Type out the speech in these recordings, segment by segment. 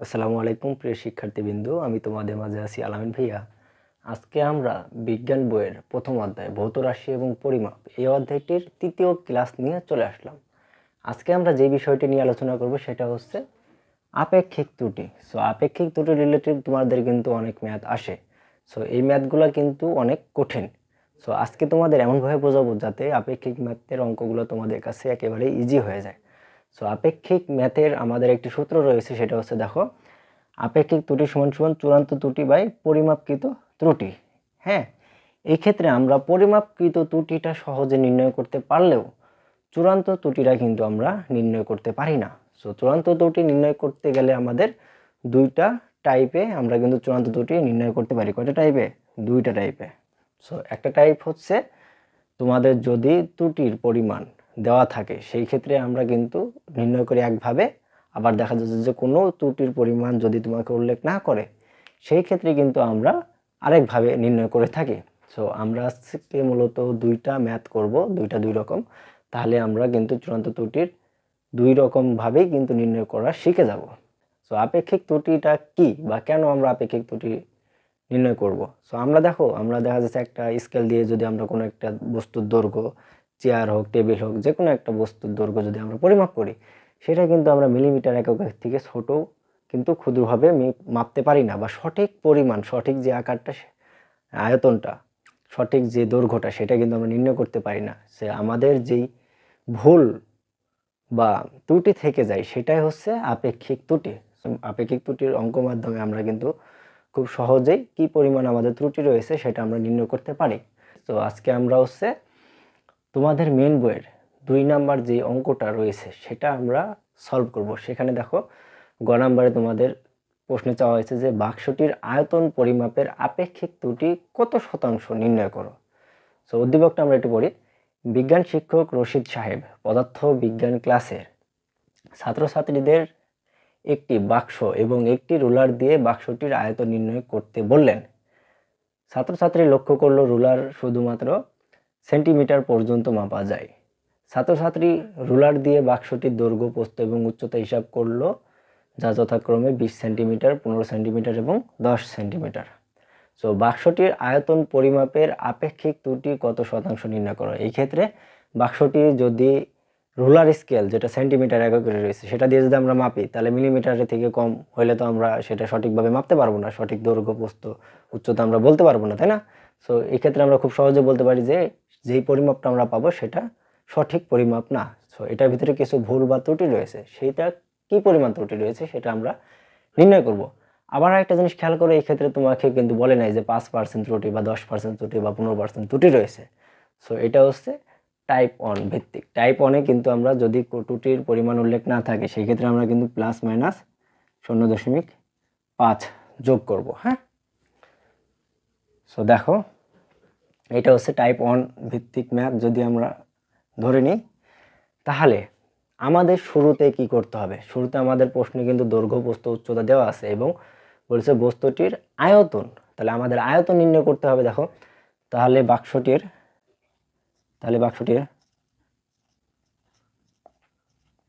আসসালামু আলাইকুম, প্রিয় শিক্ষার্থীবৃন্দু। আমি তোমাদের মাঝে আছি আলামিন ভাইয়া। আজকে আমরা বিজ্ঞান বইয়ের প্রথম অধ্যায়, ভৌত রাশি এবং পরিমাপ, এই অধ্যায়টির তৃতীয় ক্লাস নিয়ে চলে আসলাম। আজকে আমরা যে বিষয়টি নিয়ে আলোচনা করব সেটা হচ্ছে আপেক্ষিক ত্রুটি। সো আপেক্ষিক ত্রুটি রিলেটেড তোমাদের কিন্তু অনেক ম্যাথ আসে। সো এই ম্যাথগুলো কিন্তু অনেক কঠিন। সো আজকে তোমাদের এমনভাবে বোঝাবো যাতে আপেক্ষিক ম্যাথের অঙ্কগুলো তোমাদের কাছে একেবারে ইজি হয়ে যায়। সো আপেক্ষিক ম্যাথের আমাদের একটি সূত্র রয়েছে, সেটা হচ্ছে দেখো, আপেক্ষিক ত্রুটি সমান সমান চূড়ান্ত ত্রুটি বাই পরিমাপকৃত ত্রুটি। হ্যাঁ এই ক্ষেত্রে আমরা পরিমাপকৃত ত্রুটিটা সহজে নির্ণয় করতে পারলেও চূড়ান্ত ত্রুটিটা কিন্তু আমরা নির্ণয় করতে পারি না। সো চূড়ান্ত ত্রুটি নির্ণয় করতে গেলে আমাদের দুইটা টাইপে আমরা কিন্তু চূড়ান্ত ত্রুটি নির্ণয় করতে পারি। কয়টা টাইপে দুইটা টাইপে সো একটা টাইপ হচ্ছে তোমাদের যদি ত্রুটির পরিমাণ দেওয়া থাকে। সেই ক্ষেত্রে আমরা কিন্তু নির্ণয় করি একভাবে। আবার দেখা যাচ্ছে যে কোনো ত্রুটির পরিমাণ যদি তোমাকে উল্লেখ না করে, সেই ক্ষেত্রে কিন্তু আমরা আরেকভাবে নির্ণয় করে থাকি। সো আমরা আজকে মূলত দুইটা ম্যাথ করব, দুইটা দুই রকম। তাহলে আমরা কিন্তু চূড়ান্ত ত্রুটির দুই রকমভাবেই কিন্তু নির্ণয় করা শিখে যাব। সো আপেক্ষিক ত্রুটিটা কি বা কেন আমরা আপেক্ষিক ত্রুটি নির্ণয় করব? সো আমরা দেখো, আমরা দেখা যাচ্ছে একটা স্কেল দিয়ে যদি আমরা কোনো একটা বস্তুর দৈর্ঘ্য চেয়ার হোক টেবিল হোক যে কোনো একটা বস্তুর দৈর্ঘ্য যদি আমরা পরিমাপ করি, সেটা কিন্তু আমরা মিলিমিটার একক থেকে ছোট কিন্তু ক্ষুদ্রভাবে মাপতে পারি না বা সঠিক পরিমাণ, সঠিক যে আকারটা আয়তনটা, সঠিক যে দৈর্ঘ্যটা, সেটা কিন্তু আমরা নির্ণয় করতে পারি না। সে আমাদের যেই ভুল বা ত্রুটি থেকে যায়, সেটাই হচ্ছে আপেক্ষিক ত্রুটি। আপেক্ষিক ত্রুটির অঙ্ক মাধ্যমে আমরা কিন্তু খুব সহজেই কি পরিমাণ আমাদের ত্রুটি রয়েছে, সেটা আমরা নির্ণয় করতে পারি। তো আজকে আমরা হচ্ছে তোমাদের মেন বইয়ের দুই নাম্বার যে অঙ্কটা রয়েছে, সেটা আমরা সলভ করব। সেখানে দেখো, গ নাম্বারে তোমাদের প্রশ্নে চাওয়া হয়েছে যে, বাক্সটির আয়তন পরিমাপের আপেক্ষিক ত্রুটি কত শতাংশ নির্ণয় করো? সো উদ্দীপকটা আমরা একটু পড়ি। বিজ্ঞান শিক্ষক রশিদ সাহেব, পদার্থ বিজ্ঞান ক্লাসের ছাত্রছাত্রীদের একটি বাক্স এবং একটি রুলার দিয়ে বাক্সটির আয়তন নির্ণয় করতে বললেন। ছাত্রছাত্রী লক্ষ্য করল, রুলার শুধুমাত্র সেন্টিমিটার পর্যন্ত মাপা যায়। ছাত্রছাত্রী রুলার দিয়ে বাক্সটির দৈর্ঘ্য, প্রস্থ এবং উচ্চতা হিসাব করল, যা যথাক্রমে বিশ সেন্টিমিটার, পনেরো সেন্টিমিটার এবং দশ সেন্টিমিটার। সো বাক্সটির আয়তন পরিমাপের আপেক্ষিক ত্রুটি কত শতাংশ নির্ণয় করো? এই ক্ষেত্রে বাক্সটি যদি রুলার স্কেল, যেটা সেন্টিমিটার এককে রয়েছে, সেটা দিয়ে যদি আমরা মাপি, তাহলে মিলিমিটারের থেকে কম হলে তো আমরা সেটা সঠিকভাবে মাপতে পারব না। সঠিক দৈর্ঘ্য, প্রস্থ, উচ্চতা আমরা বলতে পারব না, তাই না? সো এক্ষেত্রে আমরা খুব সহজে বলতে পারি যে যেই পরিমাপটা আমরা পাবো সেটা সঠিক পরিমাপ না। সো এটার ভিতরে কিছু ভুল বা ত্রুটি রয়েছে, সেইটা কি পরিমাণ ত্রুটি রয়েছে সেটা আমরা নির্ণয় করব। আবার একটা জিনিস খেয়াল করে, এই ক্ষেত্রে তোমাকে কিন্তু বলে নাই যে পাঁচ পার্সেন্ট ত্রুটি বা দশ পার্সেন্ট ত্রুটি বা পনেরো পার্সেন্ট ত্রুটি রয়েছে। সো এটা হচ্ছে টাইপ অন ভিত্তিক। টাইপ অনে কিন্তু আমরা যদি ত্রুটির পরিমাণ উল্লেখ না থাকে, সেই ক্ষেত্রে আমরা কিন্তু প্লাস মাইনাস শূন্য দশমিক পাঁচ যোগ করব হ্যাঁ? সো দেখো এটা হচ্ছে টাইপ ওয়ান ভিত্তিক ম্যাথ যদি আমরা ধরে নিই, তাহলে আমাদের শুরুতে কি করতে হবে? শুরুতে আমাদের প্রশ্নে কিন্তু দৈর্ঘ্য, বস্তু, উচ্চতা দেওয়া আছে এবং বলছে বস্তুটির আয়তন। তাহলে আমাদের আয়তন নির্ণয় করতে হবে দেখো। তাহলে বাক্সটির তাহলে বাক্সটির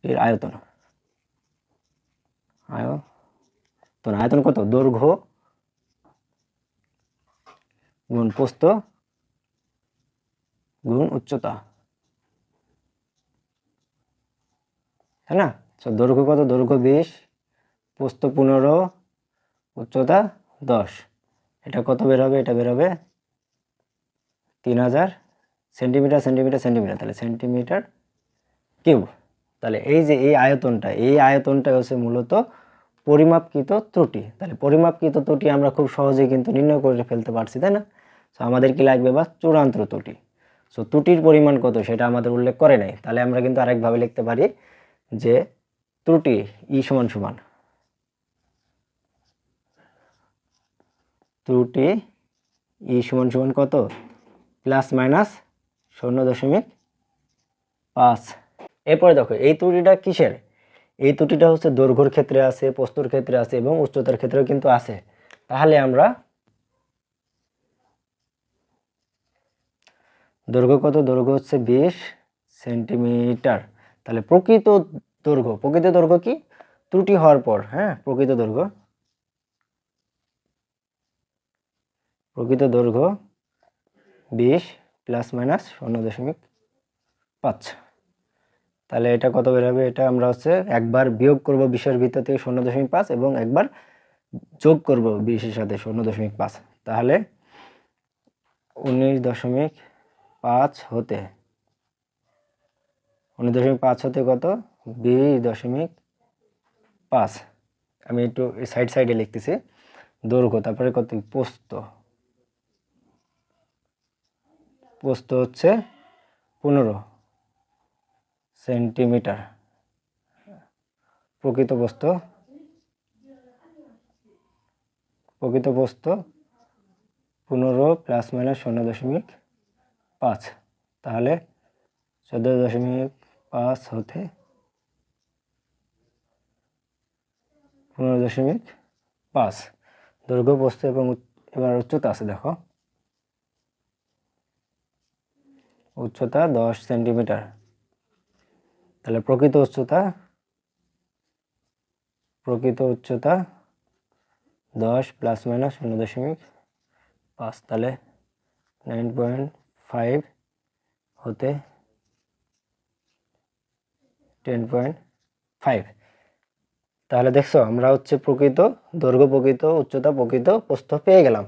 এর আয়তন। আয়তন আয়তন কত? দৈর্ঘ্য গুণ প্রস্থ গুণ উচ্চতা। তাই না? তো দৈর্ঘ্য কত? দৈর্ঘ্য বিশ, প্রস্থ পনেরো, উচ্চতা দশ। এটা কত বের হবে? এটা বের হবে তিন হাজার সেন্টিমিটার সেন্টিমিটার সেন্টিমিটার। তাহলে সেন্টিমিটার কিউব। তাহলে এই যে এই আয়তনটা এই আয়তনটা হচ্ছে মূলত পরিমাপকৃত ত্রুটি। তাহলে পরিমাপকৃত ত্রুটি আমরা খুব সহজেই কিন্তু নির্ণয় করে ফেলতে পারছি, তাই না? সো আমাদের কি লাগবে বা চূড়ান্ত ত্রুটি। সো ত্রুটির পরিমাণ কত সেটা আমাদের উল্লেখ করে নাই। তাহলে আমরা কিন্তু আরেকভাবে লিখতে পারি যে ত্রুটি ই সমান সমান। ত্রুটি ই সমান সমান কত? প্লাস মাইনাস শূন্য দশমিক পাঁচ। এরপরে দেখো, এই ত্রুটিটা কিসের? এই ত্রুটিটা হচ্ছে দৈর্ঘ্যর ক্ষেত্রে আছে প্রস্তুর ক্ষেত্রে আছে এবং উচ্চতার ক্ষেত্রেও কিন্তু আছে। তাহলে আমরা দৈর্ঘ্য কত? দৈর্ঘ্য হচ্ছে বিশ সেন্টিমিটার। তাহলে প্রকৃত দৈর্ঘ্য প্রকৃত দৈর্ঘ্য কি? ত্রুটি হওয়ার পর হ্যাঁ প্রকৃত দৈর্ঘ্য। প্রকৃত দৈর্ঘ্য বিশ প্লাস মাইনাস শূন্য দশমিক পাঁচ। তাহলে এটা কত বেরোবে এটা আমরা হচ্ছে একবার বিয়োগ করব বিশের ভিতর থেকে শূন্য দশমিক পাঁচ এবং একবার যোগ করব বিশের সাথে শূন্য দশমিক পাঁচ। তাহলে উনিশ দশমিক পাঁচ হতে। উনিশ দশমিক পাঁচ হতে কত? বিশ দশমিক পাঁচ। আমি একটু সাইড সাইডে লিখতেছি। দৈর্ঘ্য, তারপরে কত? পোস্ত। পোস্ত হচ্ছে পনেরো সেন্টিমিটার। প্রকৃত বস্ত। প্রকৃত বস্ত পনেরো প্লাস মাইনাস শূন্য দশমিক পাঁচ। তাহলে চোদ্দ দশমিক পাঁচ হতে পনেরো দশমিক পাঁচ। দৈর্ঘ্য বস্তু এবং এবার উচ্চতা আছে, দেখো। উচ্চতা দশ সেন্টিমিটার। তাহলে প্রকৃত উচ্চতা প্রকৃত উচ্চতা দশ প্লাস মাইনাস শূন্য দশমিক পাঁচ। তাহলে নাইন পয়েন্ট ফাইভ হতে টেন পয়েন্ট ফাইভ তাহলে দেখছ, আমরা হচ্ছে প্রকৃত দৈর্ঘ্য, প্রকৃত উচ্চতা, প্রকৃত প্রস্থ পেয়ে গেলাম।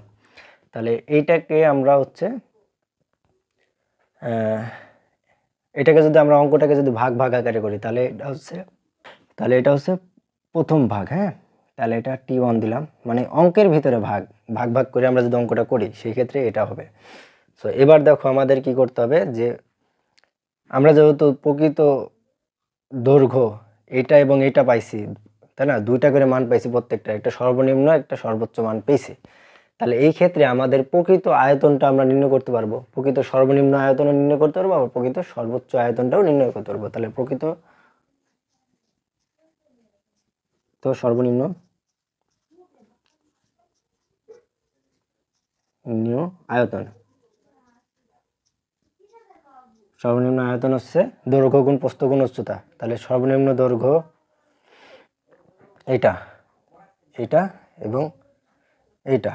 তাহলে এইটাকে আমরা হচ্ছে এটাকে যদি আমরা অঙ্কটাকে যদি ভাগ ভাগ আকারে করি, তাহলে এটা হচ্ছে, তাহলে এটা হচ্ছে প্রথম ভাগ হ্যাঁ? তাহলে এটা টি ওয়ান দিলাম। মানে অঙ্কের ভিতরে ভাগ ভাগ ভাগ করে আমরা যদি অঙ্কটা করি, সেই ক্ষেত্রে এটা হবে। সো এবার দেখো আমাদের কি করতে হবে যে, আমরা যেহেতু প্রকৃত দৈর্ঘ্য, এটা এবং এটা পাইছি, তাই না? দুইটা করে মান পাইছি প্রত্যেকটা, একটা সর্বনিম্ন, একটা সর্বোচ্চ মান পেয়েছি। তাহলে এই ক্ষেত্রে আমাদের প্রকৃত আয়তনটা আমরা নির্ণয় করতে পারব। প্রকৃত সর্বনিম্ন আয়তনও নির্ণয় করতে পারব, আবার প্রকৃত সর্বোচ্চ আয়তনটাও নির্ণয় করতে পারব। তাহলে প্রকৃত তো সর্বনিম্ন আয়তন। সর্বনিম্ন আয়তন হচ্ছে দৈর্ঘ্য গুণ প্রস্থ গুণ উচ্চতা। তাহলে সর্বনিম্ন দৈর্ঘ্য এটা এটা এবং এইটা।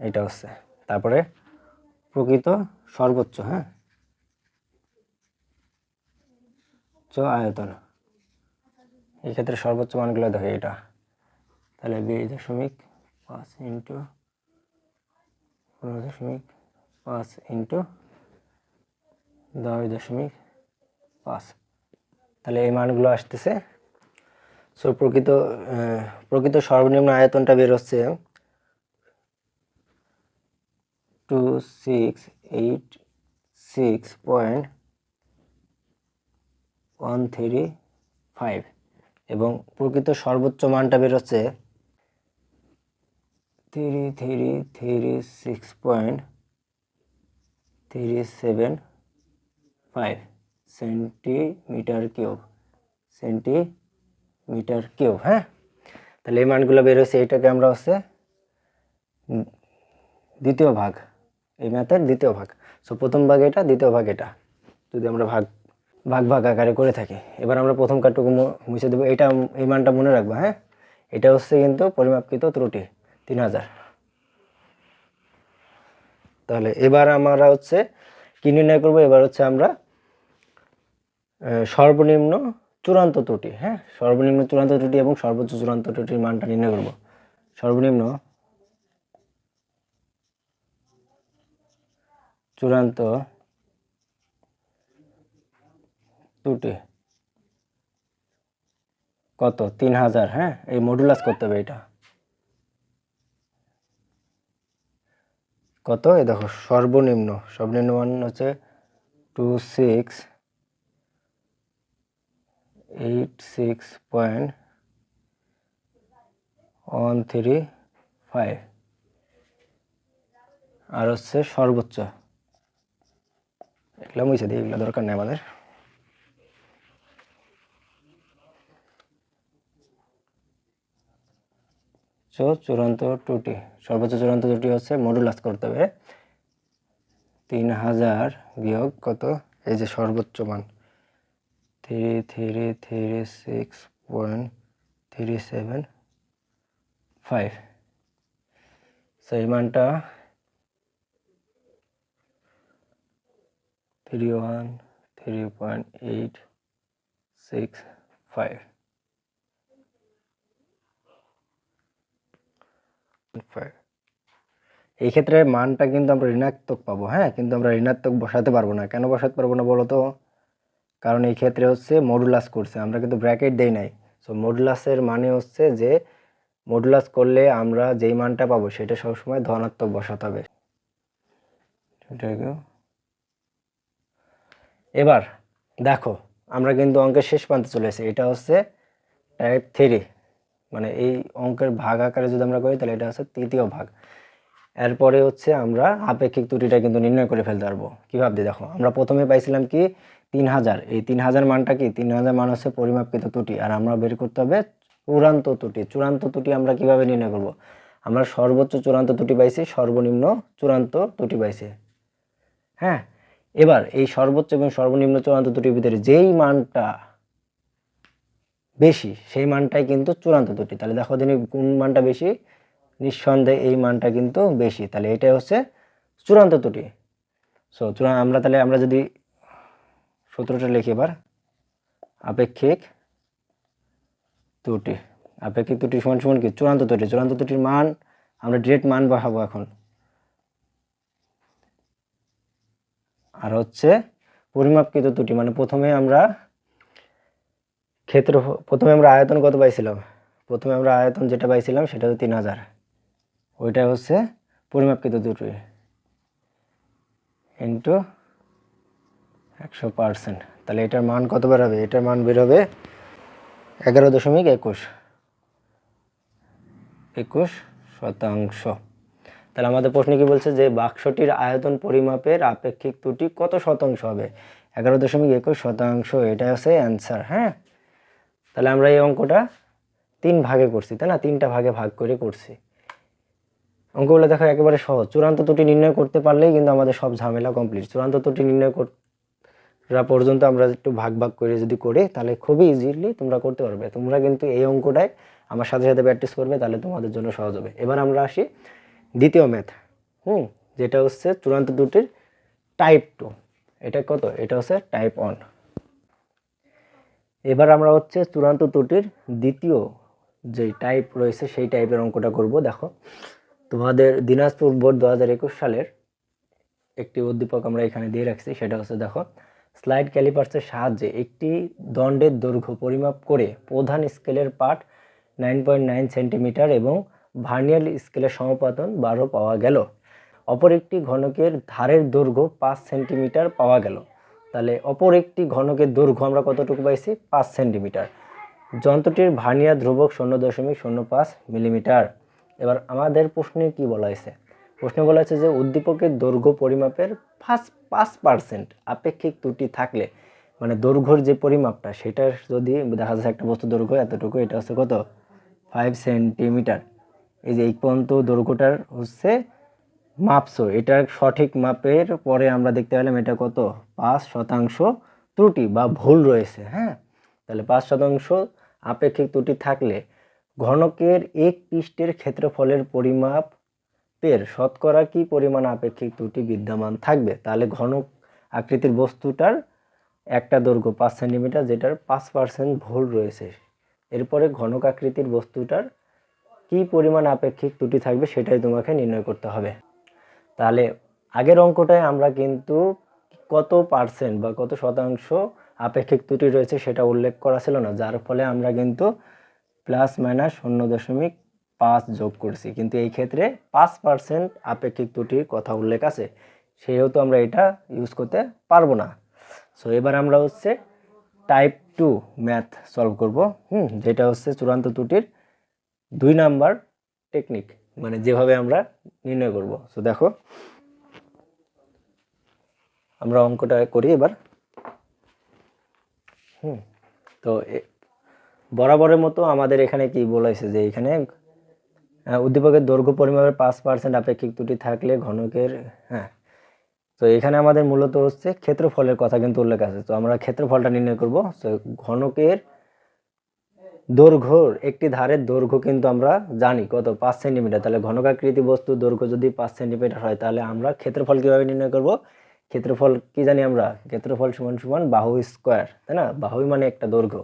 এটা হচ্ছে। তারপরে প্রকৃত সর্বোচ্চ হ্যাঁ? আয়তন। এই ক্ষেত্রে সর্বোচ্চ মানগুলো দেখো এটা। তাহলে বিশ দশমিক পাঁচ ইন্টু পনেরো দশমিক পাঁচ ইন্টু দশ দশমিক পাঁচ। তাহলে এই মানগুলো আসতেছে। সো প্রকৃত প্রকৃত সর্বনিম্ন আয়তনটা বের হচ্ছে two six eight six point one three five এবং প্রকৃত সর্বোচ্চ মানটা বেরোচ্ছে three three three six point three seven five centimetre cube centimetre cube হ্যাঁ? তাহলে এই মানগুলো বেরোচ্ছে এটাকে আমরা হচ্ছে দ্বিতীয় ভাগ, এই ম্যাথের দ্বিতীয় ভাগ। সো প্রথম ভাগ এটা, দ্বিতীয় ভাগ এটা। যদি আমরা ভাগ ভাগ ভাগ আকারে করে থাকি। এবার আমরা প্রথম কাটটুকু মুছে দেবো। এটা এই মানটা মনে রাখব হ্যাঁ? এটা হচ্ছে কিন্তু পরিমাপকৃত ত্রুটি, তিন হাজার। তাহলে এবার আমরা হচ্ছে কি নির্ণয় করব? এবার হচ্ছে আমরা সর্বনিম্ন চূড়ান্ত ত্রুটি হ্যাঁ? সর্বনিম্ন চূড়ান্ত ত্রুটি এবং সর্বোচ্চ চূড়ান্ত ত্রুটির মানটা নির্ণয় করব। সর্বনিম্ন চূড়ান্ত ত্রুটি কত? তিন হাজার হ্যাঁ? এই মডুলাস করতে হবে এটা। কত? এই দেখো, সর্বনিম্ন। সর্বনিম্ন মান হচ্ছে two six eight six point one three five আর হচ্ছে সর্বোচ্চ। এগুলো মুছে দিই, এগুলো দরকার নেই আমাদের। চূড়ান্ত ত্রুটি, সর্বোচ্চ চূড়ান্ত ত্রুটি হচ্ছে মডুলাস করতে হবে। তিন হাজার বিয়োগ কত? এই যে সর্বোচ্চ মান। Three three three six point three seven five সেই মানটা three one three point eight six five five এই ক্ষেত্রে মানটা কিন্তু আমরা ঋণাত্মক পাবো হ্যাঁ? কিন্তু আমরা ঋণাত্মক বসাতে পারব না। কেন বসাতে পারব না বলো তো কারণ এই ক্ষেত্রে হচ্ছে মডুলাস করছে। আমরা কিন্তু ব্র্যাকেট দেই নাই। সো মডুলাসের মানে হচ্ছে যে মডুলাস করলে আমরা যেই মানটা পাবো সেটা সবসময় ধনাত্মক বসাতে হবে। এবার দেখো, আমরা কিন্তু অঙ্কের শেষ প্রান্তে চলে এসেছি। এটা হচ্ছে টাইপ থ্রি মানে এই অঙ্কের ভাগ আকারে যদি আমরা করি, তাহলে এটা হচ্ছে তৃতীয় ভাগ। এরপরে হচ্ছে আমরা আপেক্ষিক ত্রুটিটা কিন্তু নির্ণয় করে ফেলতে পারব। কীভাবে দেখো, আমরা প্রথমে পাইছিলাম কি? তিন হাজার। এই তিন হাজার মানটা কি? তিন হাজার মান হচ্ছে পরিমাপকৃত ত্রুটি। আর আমরা বের করতে হবে চূড়ান্ত ত্রুটি। চূড়ান্ত ত্রুটি আমরা কীভাবে নির্ণয় করব? আমরা সর্বোচ্চ চূড়ান্ত ত্রুটি পাইছি, সর্বনিম্ন চূড়ান্ত ত্রুটি পাইছি। হ্যাঁ? এবার এই সর্বোচ্চ এবং সর্বনিম্ন চূড়ান্ত ত্রুটির ভিতরে যেই মানটা বেশি, সেই মানটাই কিন্তু চূড়ান্ত ত্রুটি তাহলে দেখো দিনে কোন মানটা বেশি? নিঃসন্দেহে এই মানটা কিন্তু বেশি। তাহলে এটাই হচ্ছে চূড়ান্ত ত্রুটি সো চূড়ান্ত আমরা তাহলে, আমরা যদি সূত্রটা লিখি এবার, আপেক্ষিক ত্রুটি আপেক্ষিক ত্রুটি সমান সমান কি? চূড়ান্ত ত্রুটি চূড়ান্ত ত্রুটির মান, আমরা ডিরেক্ট মান বসাবো এখন। আর হচ্ছে পরিমাপকৃত ত্রুটি মানে প্রথমে আমরা ক্ষেত্র প্রথমে আমরা আয়তন কত পাইছিলাম? প্রথমে আমরা আয়তন যেটা পাইছিলাম সেটা হচ্ছে তিন হাজার। ওইটা হচ্ছে পরিমাপকৃত ত্রুটি ইন্টু একশো পার্সেন্ট তাহলে এটার মান কত বেরোবে এটার মান বেরোবে এগারো দশমিক একুশ। একুশ শতাংশ। তাহলে আমাদের প্রশ্ন কি বলছে যে বাক্সটির আয়তন পরিমাপের আপেক্ষিক ত্রুটি কত শতাংশ হবে? এগারো দশমিক একুশ শতাংশ এটা হচ্ছে অ্যান্সার হ্যাঁ? তাহলে আমরা এই অঙ্কটা তিন ভাগে করছি, তাই না? তিনটা ভাগে ভাগ করে করছি। অঙ্কগুলো দেখো একেবারে সহজ। চূড়ান্ত ত্রুটি নির্ণয় করতে পারলেই কিন্তু আমাদের সব ঝামেলা কমপ্লিট চূড়ান্ত ত্রুটি নির্ণয় করা পর্যন্ত আমরা একটু ভাগ ভাগ করে যদি করি, তাহলে খুবই ইজিলি তোমরা করতে পারবে। তোমরা কিন্তু এই অঙ্কটাই আমার সাথে সাথে প্র্যাকটিস করবে, তাহলে তোমাদের জন্য সহজ হবে। এবার আমরা আসি দ্বিতীয় ম্যাথ হুম? যেটা হচ্ছে চূড়ান্ত ত্রুটির টাইপ টু এটা কত? এটা হচ্ছে টাইপ ওয়ান এবার আমরা হচ্ছে চূড়ান্ত ত্রুটির দ্বিতীয় যে টাইপ রয়েছে সেই টাইপের অঙ্কটা করব, দেখো। তোমাদের দিনাজপুর বোর্ড দু হাজার একুশ সালের একটি উদ্দীপক আমরা এখানে দিয়ে রাখছি, সেটা হচ্ছে দেখো স্লাইড ক্যালিপার্সের সাহায্যে একটি দণ্ডের দৈর্ঘ্য পরিমাপ করে প্রধান স্কেলের পাঠ নাইন পয়েন্ট নাইন সেন্টিমিটার এবং ভার্নিয়াল স্কেলের সমাপাতন বারো পাওয়া গেল। অপর একটি ঘনকের ধারের দৈর্ঘ্য পাঁচ সেন্টিমিটার পাওয়া গেল। তাহলে অপর একটি ঘনকের দৈর্ঘ্য আমরা কতটুকু পাইছি? পাঁচ সেন্টিমিটার। যন্ত্রটির ভার্নিয়ার ধ্রুবক শূন্য দশমিক শূন্য পাঁচ মিলিমিটার। এবার আমাদের প্রশ্নে কি বলা হয়েছে? প্রশ্নে বলা হয়েছে যে উদ্দীপকের দৈর্ঘ্য পরিমাপের পাঁচ পাঁচ পার্সেন্ট আপেক্ষিক ত্রুটি থাকলে মানে দৈর্ঘ্যর যে পরিমাপটা সেটা যদি দেখা যাচ্ছে একটা বস্তু দৈর্ঘ্য এতটুকু, এটা হচ্ছে কত? Five centimetre. এই যে এই পর্যন্ত দৈর্ঘ্যটার হচ্ছে মাপছো এটার সঠিক মাপের পরে আমরা দেখতে পেলাম এটা কত? পাঁচ শতাংশ ত্রুটি বা ভুল রয়েছে হ্যাঁ? তাহলে পাঁচ শতাংশ আপেক্ষিক ত্রুটি থাকলে ঘনকের এক পৃষ্ঠের ক্ষেত্রফলের পরিমাপের শতকরা কি পরিমাণ আপেক্ষিক ত্রুটি বিদ্যমান থাকবে? তাহলে ঘনক আকৃতির বস্তুটার একটা দৈর্ঘ্য পাঁচ সেন্টিমিটার, যেটার পাঁচ পার্সেন্ট ভুল রয়েছে। এরপরে ঘনক আকৃতির বস্তুটার কি পরিমাণ আপেক্ষিক ত্রুটি থাকবে সেটাই তোমাকে নির্ণয় করতে হবে। তাহলে আগের অঙ্কটায় আমরা কিন্তু কত পার্সেন্ট বা কত শতাংশ আপেক্ষিক ত্রুটি রয়েছে সেটা উল্লেখ করা ছিল না, যার ফলে আমরা কিন্তু প্লাস মাইনাস শূন্য দশমিক পাঁচ যোগ করছি। কিন্তু এই ক্ষেত্রে পাঁচ পার্সেন্ট আপেক্ষিক ত্রুটির কথা উল্লেখ আছে, সেহেতু আমরা এটা ইউজ করতে পারব না। সো এবার আমরা হচ্ছে টাইপ টু ম্যাথ সলভ করব, হুম, যেটা হচ্ছে চূড়ান্ত ত্রুটির দুই নাম্বার টেকনিক মানে যেভাবে আমরা নির্ণয় করব। সো দেখো, আমরা অঙ্কটা করি এবার। হুম, তো বরাবরের মতো আমাদের এখানে কি বলেছে যে এখানে উদ্দীপকের দৈর্ঘ্য পরিমাপের পাঁচ পার্সেন্ট আপেক্ষিক ত্রুটি থাকলে ঘনকের হ্যাঁ। তো এখানে আমাদের মূলত হচ্ছে ক্ষেত্রফলের কথা কিন্তু উল্লেখ আছে। তো আমরা ক্ষেত্রফলটা নির্ণয় করব। তো ঘনকের দৈর্ঘ্যর একটি ধারের দৈর্ঘ্য কিন্তু আমরা জানি কত? পাঁচ সেন্টিমিটার। তাহলে ঘনকাকৃতি বস্তু দৈর্ঘ্য যদি পাঁচ সেন্টিমিটার হয়, তাহলে আমরা ক্ষেত্রফল কীভাবে নির্ণয় করব? ক্ষেত্রফল কি জানি আমরা? ক্ষেত্রফল সমান সমান বাহু স্কোয়ার তাই না? বাহুই মানে একটা দৈর্ঘ্য।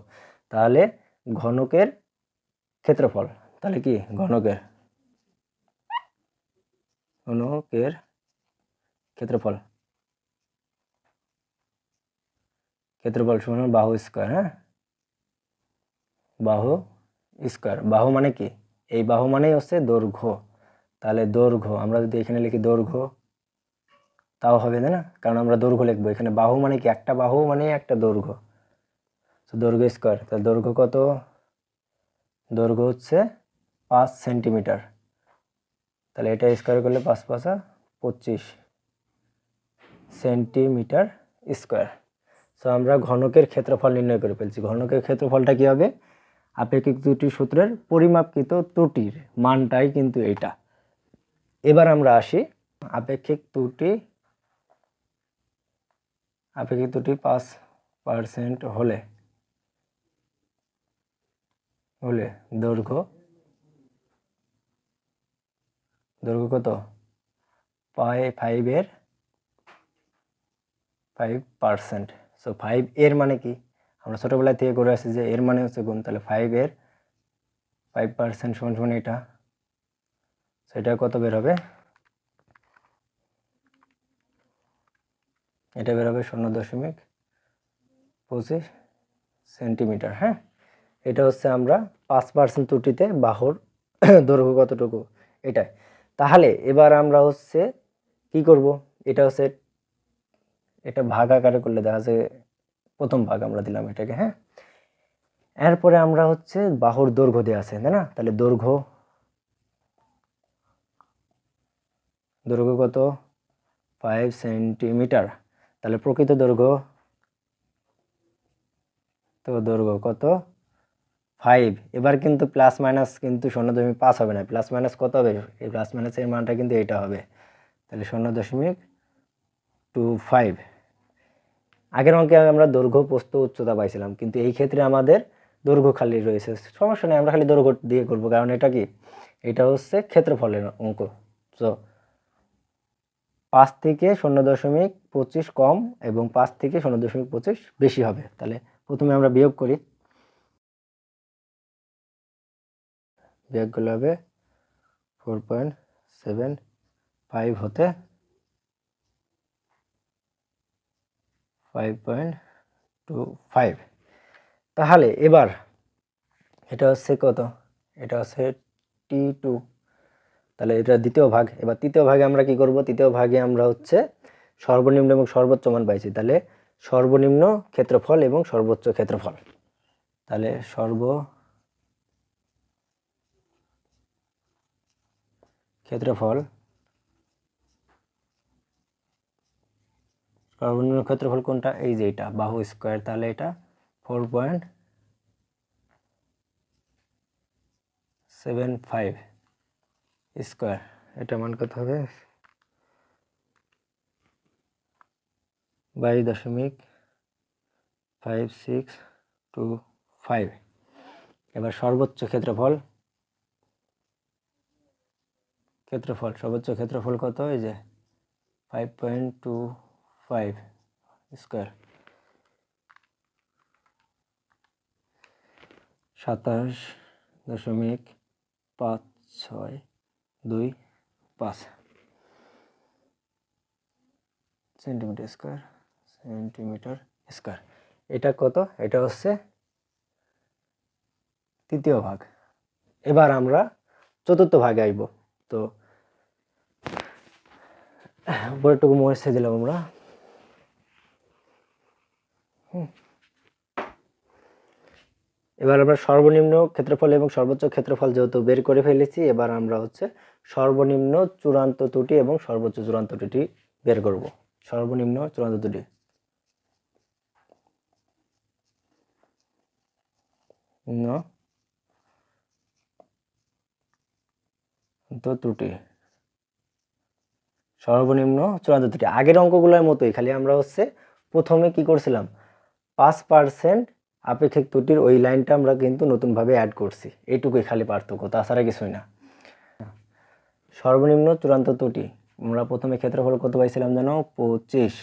তাহলে ঘনকের ক্ষেত্রফল, তাহলে কি? ঘনকের ঘনকের ক্ষেত্রফল। ক্ষেত্রফল সমান বাহু স্কোয়ার হ্যাঁ? বাহু স্কোয়ার। বাহু মানে কি? এই বাহু মানেই হচ্ছে দৈর্ঘ্য। তাহলে দৈর্ঘ্য, আমরা যদি এখানে লিখি দৈর্ঘ্য, তাও হবে না? কারণ আমরা দৈর্ঘ্য লিখব। এখানে বাহু মানে কি? একটা বাহু মানে একটা দৈর্ঘ্য। তো দৈর্ঘ্য স্কোয়ার, তাহলে দৈর্ঘ্য কত? দৈর্ঘ্য হচ্ছে পাঁচ সেন্টিমিটার। তাহলে এটা স্কোয়ার করলে পাঁচ পাঁচা পঁচিশ সেন্টিমিটার স্কোয়ার। সো আমরা ঘনকের ক্ষেত্রফল নির্ণয় করে ফেলছি। ঘনকের ক্ষেত্রফলটা কি হবে? আপেক্ষিক ত্রুটি সূত্রের পরিমাপকৃত ত্রুটির মানটাই কিন্তু এটা এবার আমরা আসি আপেক্ষিক ত্রুটি আপেক্ষিক ত্রুটি পাঁচ পার্সেন্ট হলে হলে দৈর্ঘ্য দৈর্ঘ্য কত? পাই ফাইভের ফাইভ পার্সেন্ট। সো ফাইভ এর মানে কি? আমরা ছোটোবেলা থেকে করে আসছি যে এর মানে হচ্ছে গুণ, তাহলে ফাইভের ফাইভ পার্সেন্ট সমান সমান এটা। সেটা কত বের হবে? এটা বের হবে শূন্য দশমিক পঁচিশ সেন্টিমিটার হ্যাঁ? এটা হচ্ছে আমরা পাঁচ পার্সেন্ট ত্রুটিতে বাহুর দৈর্ঘ্য কতটুকু? এটাই। তাহলে এবার আমরা হচ্ছে কি করব? এটা হচ্ছে, এটা ভাগ আকারে করলে দেখা যাচ্ছে প্রথম ভাগ আমরা দিলাম এটাকে হ্যাঁ? এরপরে আমরা হচ্ছে বাহুর দৈর্ঘ্য দিয়ে আছে, তাই না? তাহলে দৈর্ঘ্য দৈর্ঘ্য কত? ফাইভ সেন্টিমিটার তাহলে প্রকৃত দৈর্ঘ্য, তো দৈর্ঘ্য কত? ফাইভ এবার কিন্তু প্লাস মাইনাস কিন্তু শূন্য দশমিক পাঁচ হবে না। প্লাস মাইনাস কত হবে? এই প্লাস মাইনাসের মানটা কিন্তু এটা হবে। তাহলে শূন্য দশমিক টু ফাইভ আগের অঙ্কে আমরা দৈর্ঘ্য, প্রস্থ, উচ্চতা পাইছিলাম, কিন্তু এই ক্ষেত্রে আমাদের দৈর্ঘ্য খালি রয়েছে। সমস্যা নেই, আমরা খালি দৈর্ঘ্য দিয়ে করব, কারণ এটা কি? এটা হচ্ছে ক্ষেত্রফলের অঙ্ক। তো পাঁচ থেকে শূন্য দশমিক পঁচিশ কম এবং পাঁচ থেকে শূন্য দশমিক পঁচিশ বেশি হবে। তাহলে প্রথমে আমরা বিয়োগ করি। বিয়োগগুলো হবে ফোর পয়েন্ট সেভেন ফাইভ হতে ফাইভ পয়েন্ট টু ফাইভ তাহলে এবার এটা হচ্ছে কত? এটা হচ্ছে টি টু তাহলে এটা দ্বিতীয় ভাগ। এবার তৃতীয় ভাগে আমরা কি করব? তৃতীয় ভাগে আমরা হচ্ছে সর্বনিম্ন এবং সর্বোচ্চ মান পাইছি। তাহলে সর্বনিম্ন ক্ষেত্রফল এবং সর্বোচ্চ ক্ষেত্রফল। তাহলে সর্ব ক্ষেত্রফল সর্বনিম্ন ক্ষেত্রফল কোনটা? এই যে এটা, বাহু স্কোয়ার তাহলে এটা four point seven five square এটা মান কত হবে? বাইশ দশমিক ফাইভ সিক্স টু ফাইভ এবার সর্বোচ্চ ক্ষেত্রফল ক্ষেত্রফল, সর্বোচ্চ ক্ষেত্রফল কত? এই যে five point two five square সাতাশ দশমিক পাঁচ ছয় দুই পাঁচ সেন্টিমিটার স্কোয়ার সেন্টিমিটার স্কোয়ার। এটা কত? এটা হচ্ছে তৃতীয় ভাগ। এবার আমরা চতুর্থ ভাগে আইব। তো উপরেরটুকু মরেছে দিলাম আমরা। এবার আমরা সর্বনিম্ন ক্ষেত্রফল এবং সর্বোচ্চ ক্ষেত্রফল যেহেতু বের করে ফেলেছি, এবার আমরা হচ্ছে সর্বনিম্ন চূড়ান্ত ত্রুটি এবং সর্বোচ্চ চূড়ান্ত ত্রুটি বের করব। সর্বনিম্ন চূড়ান্ত ত্রুটি। ত্রুটি। সর্বনিম্ন চূড়ান্ত ত্রুটি। আগের অঙ্কগুলোর মতোই, খালি আমরা হচ্ছে প্রথমে কি করছিলাম? পাঁচ পার্সেন্ট আপেক্ষিক ত্রুটির ওই লাইনটা আমরা কিন্তু নতুনভাবে অ্যাড করছি। এইটুকুই খালি পার্থক্য, তাছাড়া কিছুই না। সর্বনিম্ন চূড়ান্ত ত্রুটি, আমরা প্রথমে ক্ষেত্রফল কত পাইছিলাম জানো? পঁচিশ।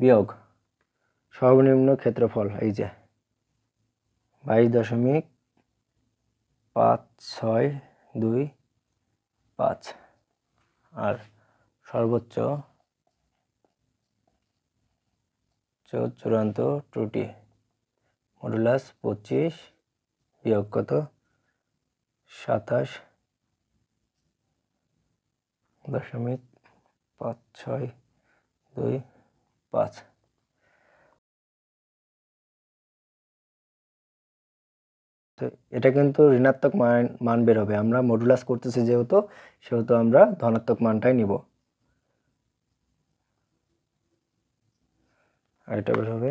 বিয়োগ, সর্বনিম্ন ক্ষেত্রফল, এই যে, বাইশ দশমিক পাঁচ ছয় দুই পাঁচ। আর সর্বোচ্চ চূড়ান্ত ত্রুটি। মডুলাস পঁচিশ, বিয়োগ কত? সাতাশ দশমিক পাঁচ ছয় দুই পাঁচ। তো এটা কিন্তু ঋণাত্মক মান মান বের হবে। আমরা মডুলাস করতেছি যেহেতু, সেহেতু আমরা ধনাত্মক মানটাই নিব। এটা বের হবে।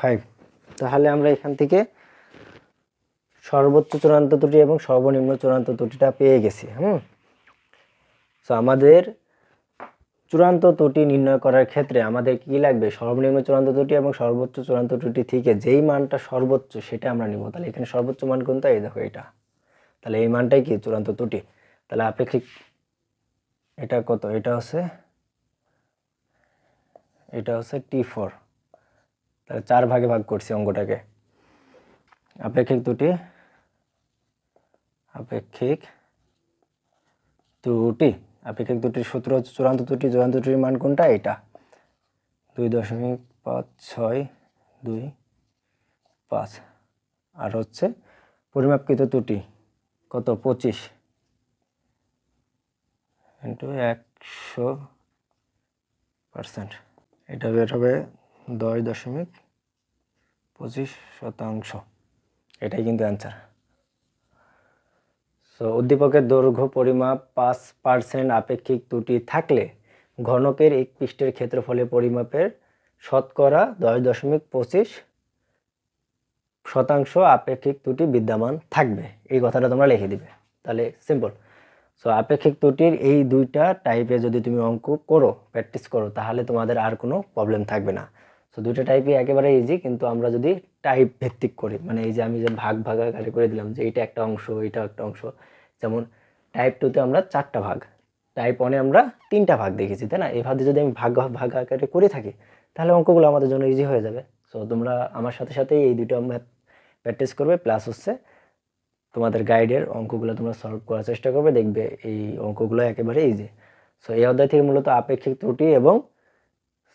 ফাইভ তাহলে আমরা এখান থেকে সর্বোচ্চ চূড়ান্ত ত্রুটি এবং সর্বনিম্ন চূড়ান্ত ত্রুটিটা পেয়ে গেছি, হুম? তো আমাদের চূড়ান্ত ত্রুটি নির্ণয় করার ক্ষেত্রে আমাদের কি লাগবে? সর্বনিম্ন চূড়ান্ত ত্রুটি এবং সর্বোচ্চ চূড়ান্ত ত্রুটি থেকে যেই মানটা সর্বোচ্চ সেটা আমরা নিব। তাহলে এখানে সর্বোচ্চ মান কোনটা? এই দেখো এটা। তাহলে এই মানটাই কি? চূড়ান্ত ত্রুটি। তাহলে আপেক্ষিক এটা কত? এটা হচ্ছে এটা হচ্ছে টি ফোর। তাহলে চার ভাগে ভাগ করছি অঙ্কটাকে। আপেক্ষিক ত্রুটি আপেক্ষিক ত্রুটি। আপেক্ষিক ত্রুটির সূত্র, চূড়ান্ত ত্রুটি চূড়ান্ত দুটির মান কোনটা? এটা দুই দশমিক পাঁচ ছয় দুই পাঁচ। আর হচ্ছে পরিমাপকৃত ত্রুটি, কত? পঁচিশ। ইন্টু একশো পার্সেন্ট। এটা বের হবে দশ দশমিক পঁচিশ শতাংশ। এটাই কিন্তু অ্যান্সার। সো উদ্দীপকের দৈর্ঘ্য, পরিমাপ, পাঁচ পার্সেন্ট আপেক্ষিক ত্রুটি থাকলে ঘনকের এক পৃষ্ঠের ক্ষেত্রফলে পরিমাপের শতকরা দশ দশমিক পঁচিশ শতাংশ আপেক্ষিক ত্রুটি বিদ্যমান থাকবে। এই কথাটা তোমরা লিখে দিবে। তাহলে সিম্পল সো আপেক্ষিক ত্রুটির এই দুইটা টাইপে যদি তুমি অঙ্ক করো প্র্যাকটিস করো, তাহলে তোমাদের আর কোনো প্রবলেম থাকবে না। সো দুইটা টাইপই একেবারে ইজি কিন্তু আমরা যদি টাইপ ভিত্তিক করি মানে এই যে আমি যে ভাগ ভাগ আকারে করে দিলাম যে এইটা একটা অংশ এইটা একটা অংশ, যেমন টাইপ টুতে আমরা চারটা ভাগ টাইপ ওয়ানে আমরা তিনটা ভাগ দেখেছি, তাই না? এভাবে যদি আমি ভাগ ভাগ আকারে করে থাকি, তাহলে অঙ্কগুলো আমাদের জন্য ইজি হয়ে যাবে। সো তোমরা আমার সাথে সাথে এই দুটো আমরা প্র্যাকটিস করবে প্লাস হচ্ছে তোমাদের গাইডের অঙ্কগুলো তোমরা সলভ করার চেষ্টা করবে, দেখবে এই অঙ্কগুলো একেবারে ইজি সো এই অধ্যায় থেকে মূলত আপেক্ষিক ত্রুটি এবং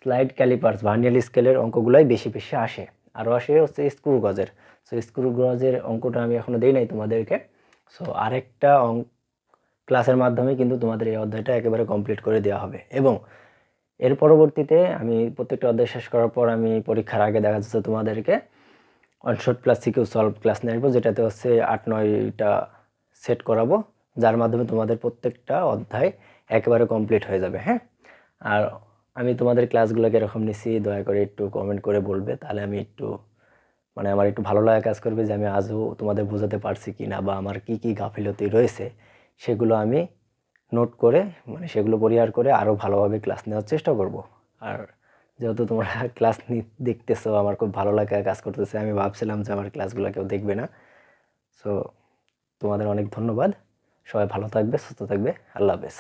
স্লাইড ক্যালিপার্স ভার্নিয়াল স্কেলের অঙ্কগুলোই বেশি বেশি আসে। আরও আসে হচ্ছে স্ক্রু গজের। সো স্ক্রু গজের অঙ্কটা আমি এখনও দিই নাই তোমাদেরকে। সো আরেকটা অঙ্ক ক্লাসের মাধ্যমে কিন্তু তোমাদের এই অধ্যায়টা একেবারে কমপ্লিট করে দেওয়া হবে। এবং এর পরবর্তীতে আমি প্রত্যেকটা অধ্যায় শেষ করার পর আমি পরীক্ষার আগে দেখা যাচ্ছে তোমাদেরকে one shot plus CQ solve class আসব, যেটাতে হচ্ছে আট, নয়টা সেট করাবো, যার মাধ্যমে তোমাদের প্রত্যেকটা অধ্যায় একেবারে কমপ্লিট হয়ে যাবে হ্যাঁ? আর আমি তোমাদের ক্লাসগুলোকে এরকম নিচ্ছি দয়া করে একটু কমেন্ট করে বলবে, তাহলে আমি একটু মানে আমার একটু ভালো লাগা কাজ করবে যে আমি আজও তোমাদের বোঝাতে পারছি কি না বা আমার কি কি গাফিলতি রয়েছে, সেগুলো আমি নোট করে মানে সেগুলো পরিহার করে আরও ভালোভাবে ক্লাস নেওয়ার চেষ্টা করব। আর যেহেতু তোমরা ক্লাস নি, দেখতেছো, আমার খুব ভালো লাগা কাজ করতেছে, আমি ভাবছিলাম যে আমার ক্লাসগুলো কেউ দেখবে না। সো তোমাদের অনেক ধন্যবাদ। সবাই ভালো থাকবে, সুস্থ থাকবে। আল্লাহ হাফেজ।